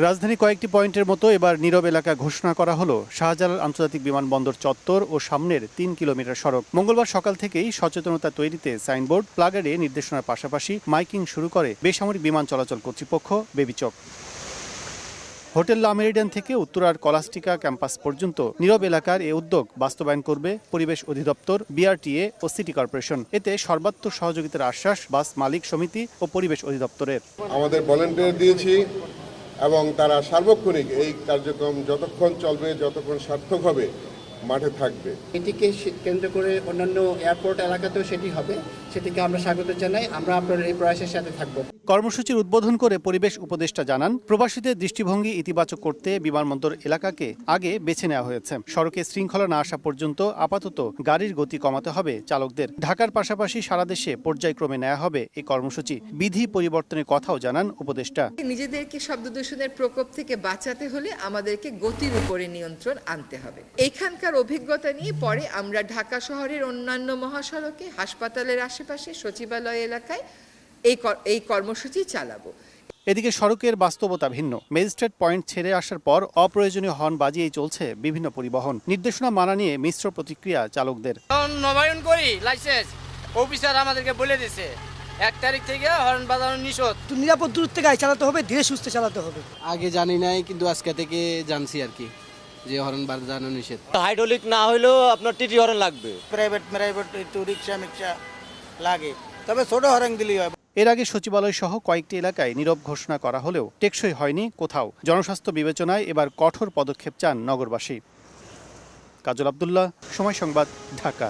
রাজধানী কয়েকটি পয়েন্টের মতো এবার নীরব এলাকা ঘোষণা করা হলো। শাহজালাল আন্তর্জাতিক বিমানবন্দর চত্বর ও সামনের তিন কিলোমিটার সড়ক। মঙ্গলবার সকাল থেকেই সচেতনতা তৈরিতে সাইনবোর্ড, প্লাগারে নির্দেশনার পাশাপাশি মাইকিং শুরু করে বেসামরিক বিমান চলাচল কর্তৃপক্ষ, বেবিচক। হোটেল লা মেরিডিয়ান থেকে উত্তরার কলাস্টিকা ক্যাম্পাস পর্যন্ত নীরব এলাকার এ উদ্যোগ বাস্তবায়ন করবে পরিবেশ অধিদপ্তর, বিআরটিএ ও সিটি কর্পোরেশন। এতে সর্বাত্মক সহযোগিতার আশ্বাস বাস মালিক সমিতি ও পরিবেশ অধিদপ্তরের। আমাদের ভলেন্টিয়ার দিয়েছি। এবং তারা সার্বক্ষণিক এই কার্যক্রম যতক্ষণ চলবে যতক্ষণ সার্থক হবে মাঠে থাকবে। এটিকে কেন্দ্র করে অন্যান্য এয়ারপোর্ট এলাকাতেও সেটি হবে। সেটিকে আমরা স্বাগত জানাই। আমরা আপনার এই প্রয়াসের সাথে থাকব। কর্মসূচির উদ্বোধন করে পরিবেশ উপদেষ্টা জানান প্রবাসীদের দৃষ্টিভঙ্গি ইতিবাচক করতে বিমানবন্দর এলাকাকে আগে বেছে নেওয়া হয়েছে। সড়কে শৃঙ্খলা না আসা পর্যন্ত আপাতত গাড়ির গতি কমাতে হবে চালকদের। ঢাকার পাশাপাশি সারা দেশে পর্যায়ক্রমে নেওয়া হবে এই কর্মসূচি। বিধি পরিবর্তনের কথাও জানান উপদেষ্টা। নিজেদেরকে শব্দ দূষণের প্রকোপ থেকে বাঁচাতে হলে আমাদেরকে গতির উপরে নিয়ন্ত্রণ আনতে হবে। এখানকার অভিজ্ঞতা নিয়ে পরে আমরা ঢাকা শহরের অন্যান্য মহাসড়কে হাসপাতালের আশেপাশে সচিবালয় এলাকায় এই কর- এই কর্মসূচি চালাবো। এদিকে সড়কের বাস্তবতা ভিন্ন। ম্যাজিস্ট্রেট পয়েন্ট ছেড়ে আসার পর অপ্রয়োজনীয় হর্ন বাজিয়েই চলছে বিভিন্ন পরিবহন। নির্দেশনা মানা নিয়ে মিশ্র প্রতিক্রিয়া চালকদের। নবায়ন করি লাইসেন্স। অফিসার আমাদেরকে বলে দিছে এক তারিখ থেকে হর্ন বাজানো নিষেধ। নিরাপদ দূরত্বে গাড়ি চালাতে হবে ধীরে সুস্থে চালাতে হবে। আগে জানি নাই কিন্তু আজকে থেকে জানছি আর কি। যে হরন বাজানো নিষেধ। হাইড্রোলিক না হলেও আপনার টিটি হরন লাগবে। প্রাইভেট প্রাইভেট একটু রিক্সা মিক্সা লাগে। তবে ছোট হরন দিলেই হয়। এর আগে সচিবালয় সহ কয়েকটি এলাকায় নীরব ঘোষণা করা হলেও টেকসই হয়নি কোথাও। জনস্বাস্থ্য বিবেচনায় এবার কঠোর পদক্ষেপ চান নগরবাসী। কাজল আবদুল্লাহ সময় সংবাদ ঢাকা।